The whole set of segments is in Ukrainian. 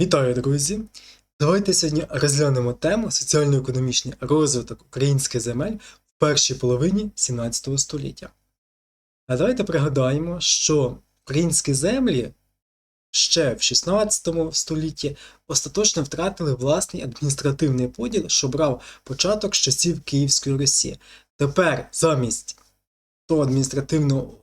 Вітаю, друзі! Давайте сьогодні розглянемо тему соціально-економічний розвиток українських земель в першій половині 17 століття. А давайте пригадаємо, що українські землі ще в 16 столітті остаточно втратили власний адміністративний поділ, що брав початок з часів Київської Русі. Тепер замість того адміністративного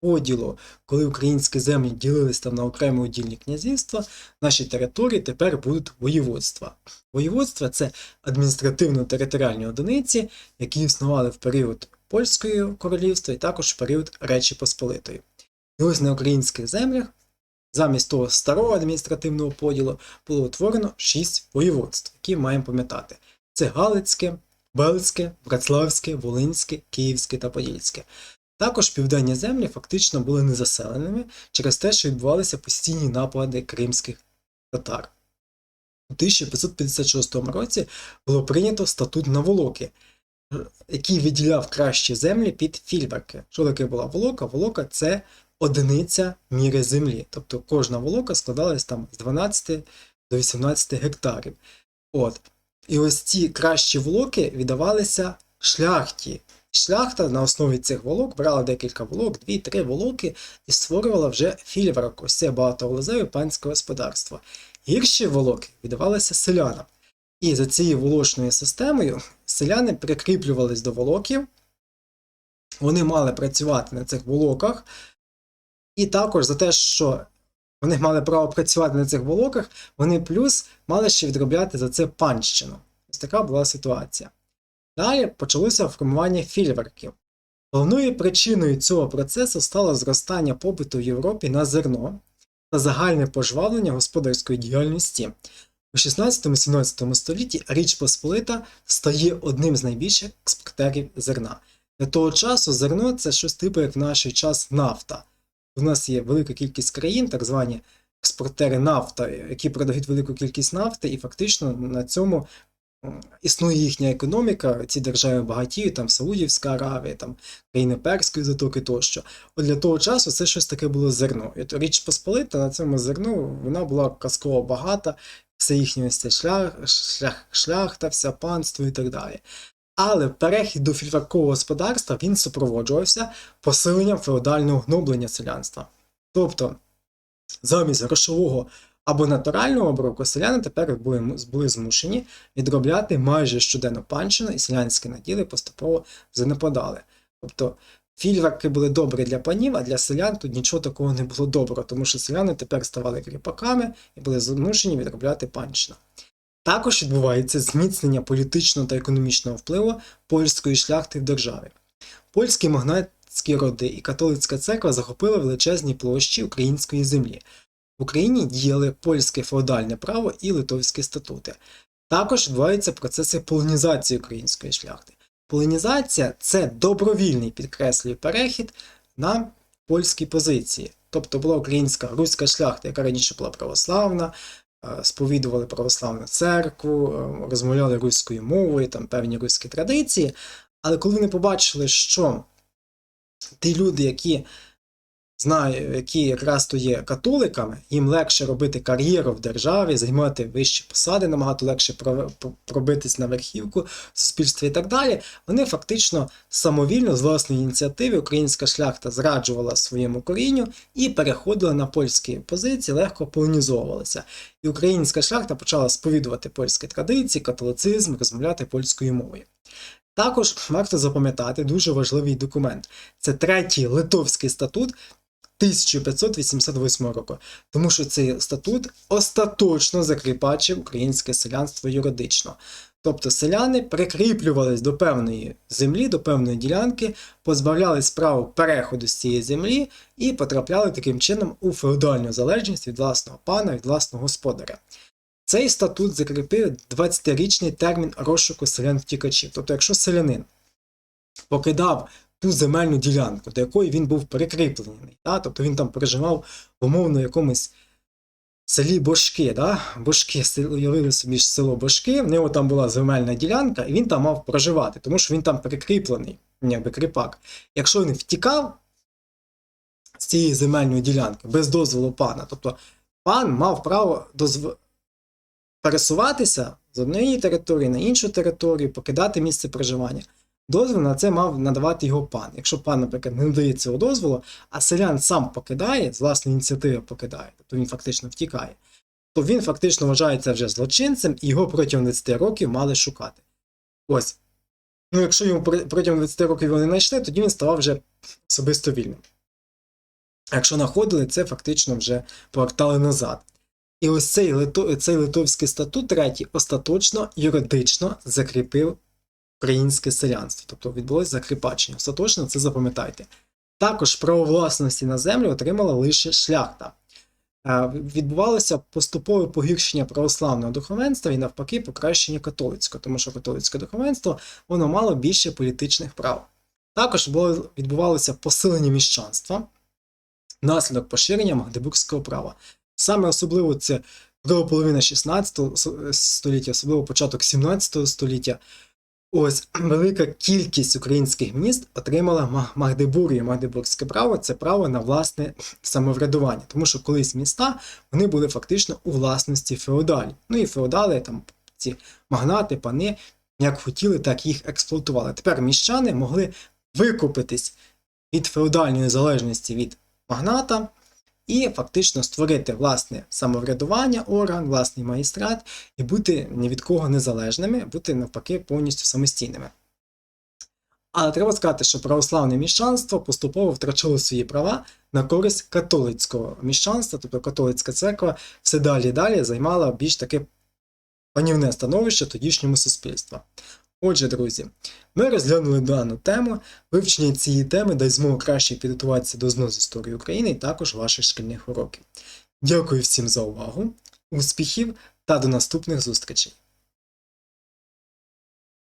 поділу, коли українські землі ділились там на окремі удільні князівства, наші території тепер будуть воєводства. Воєводства це адміністративно-територіальні одиниці, які існували в період Польського королівства і також в період Речі Посполитої. І ось на українських землях замість того старого адміністративного поділу було утворено шість воєводств, які маємо пам'ятати: це Галицьке, Бельське, Братславське, Волинське, Київське та Подільське. Також південні землі фактично були незаселеними через те, що відбувалися постійні напади кримських татар. У 1556 році було прийнято статут Наволоки, який виділяв кращі землі під фільверки. Що таке була волока? Волока це одиниця міри землі. Тобто кожна волока складалась там з 12 до 18 гектарів. От. І ось ці кращі волоки віддавалися шляхті. Шляхта на основі цих волок брала декілька волок, дві-три волоки і створювала вже фільверок, ось це багатовлазеве панське господарство. Гірші волоки віддавалися селянам. І за цією волочною системою селяни прикріплювались до волоків, вони мали працювати на цих волоках, і також за те, що вони мали право працювати на цих волоках, вони плюс мали ще відробляти за це панщину. Ось така була ситуація. Далі почалося формування фільверків. Головною причиною цього процесу стало зростання попиту в Європі на зерно та загальне пожвавлення господарської діяльності. У 16-17 столітті Річ Посполита стає одним з найбільших експортерів зерна. Для того часу зерно це щось типу, як в наш час нафта. У нас є велика кількість країн, так звані експортери нафта, які продають велику кількість нафти, і фактично на цьому існує їхня економіка, ці держави багатіють, там Саудівська Аравія, там країни Перської затоки тощо. От для того часу це щось таке було зерно. І от Річ Посполита на цьому зерну вона була казково багата, все їхнє шлях, шлях, шляхта, вся панство і так далі. Але перехід до фільтракового господарства він супроводжувався посиленням феодального гноблення селянства. Тобто, замість грошового або натурального обробку селяни тепер були, були змушені відробляти майже щоденну панщину, і селянські наділи поступово занепадали. Тобто фільверки були добрі для панів, а для селян тут нічого такого не було доброго, тому що селяни тепер ставали кріпаками і були змушені відробляти панщину. Також відбувається зміцнення політичного та економічного впливу польської шляхти в державі. Польські магнатські роди і католицька церква захопили величезні площі української землі. В Україні діяли польське феодальне право і литовські статути. Також відбуваються процеси полонізації української шляхти. Полонізація це добровільний підкреслює перехід на польські позиції. Тобто була українська руська шляхта, яка раніше була православна, сповідували православну церкву, розмовляли руською мовою, там певні руські традиції. Але коли вони побачили, що ті люди, які знаю, які якраз то є католиками, їм легше робити кар'єру в державі, займати вищі посади, набагато легше пробитись на верхівку в суспільстві і так далі. Вони фактично самовільно, з власної ініціативи, українська шляхта зраджувала своєму корінню і переходила на польські позиції, легко полонізовувалася. І українська шляхта почала сповідувати польські традиції, католицизм, розмовляти польською мовою. Також варто запам'ятати дуже важливий документ. Це третій литовський статут, 1588 року, тому що цей статут остаточно закріпачив українське селянство юридично. Тобто селяни прикріплювались до певної землі, до певної ділянки, позбавлялись права переходу з цієї землі і потрапляли таким чином у феодальну залежність від власного пана, від власного господаря. Цей статут закріпив 20-річний термін розшуку селян-втікачів. Тобто, якщо селянин покидав ту земельну ділянку, до якої він був прикріплений. Да? Тобто він там проживав в умовно якомусь селі Бошки. Да? Бошки уявили собі село Бошки, в нього там була земельна ділянка, і він там мав проживати, тому що він там прикріплений, якби кріпак. Якщо він втікав з цієї земельної ділянки без дозволу пана, тобто пан мав право дозв... пересуватися з однієї території на іншу територію, покидати місце проживання. Дозвіл на це мав надавати його пан. Якщо пан, наприклад, не надає цього дозволу, а селян сам покидає, з власної ініціативи покидає, тобто він фактично втікає, то він фактично вважається вже злочинцем і його протягом 20 років мали шукати. Ось. Ну, якщо йому протягом 20 років його не знайшли, тоді він ставав вже особисто вільним. Якщо знаходили, це фактично вже повертали назад. І ось цей, цей литовський статут третій остаточно юридично закріпив українське селянство. Тобто відбулося закріпачення. Остаточно це запам'ятайте. Також право власності на землю отримала лише шляхта. Е, Відбувалося поступове погіршення православного духовенства і навпаки покращення католицького, тому що католицьке духовенство воно мало більше політичних прав. Також було, відбувалося посилення міщанства внаслідок поширення магдебурзького права. Саме особливо це друга половина 16 століття, особливо початок 17 століття. Ось велика кількість українських міст отримала Ма- Магдебургію. Магдебурзьке право це право на власне самоврядування, тому що колись міста вони були фактично у власності феодалів. Ну і феодали, там ці магнати, пани, як хотіли, так їх експлуатували. Тепер міщани могли викупитись від феодальної незалежності від магната і фактично створити власне самоврядування, орган, власний магістрат і бути ні від кого незалежними, бути навпаки повністю самостійними. Але треба сказати, що православне міщанство поступово втрачало свої права на користь католицького міщанства, тобто католицька церква все далі і далі займала більш таке панівне становище тодішньому суспільства. Отже, друзі, ми розглянули дану тему. Вивчення цієї теми дасть змогу краще підготуватися до зносу історії України і також ваших шкільних уроків. Дякую всім за увагу, успіхів та до наступних зустрічей!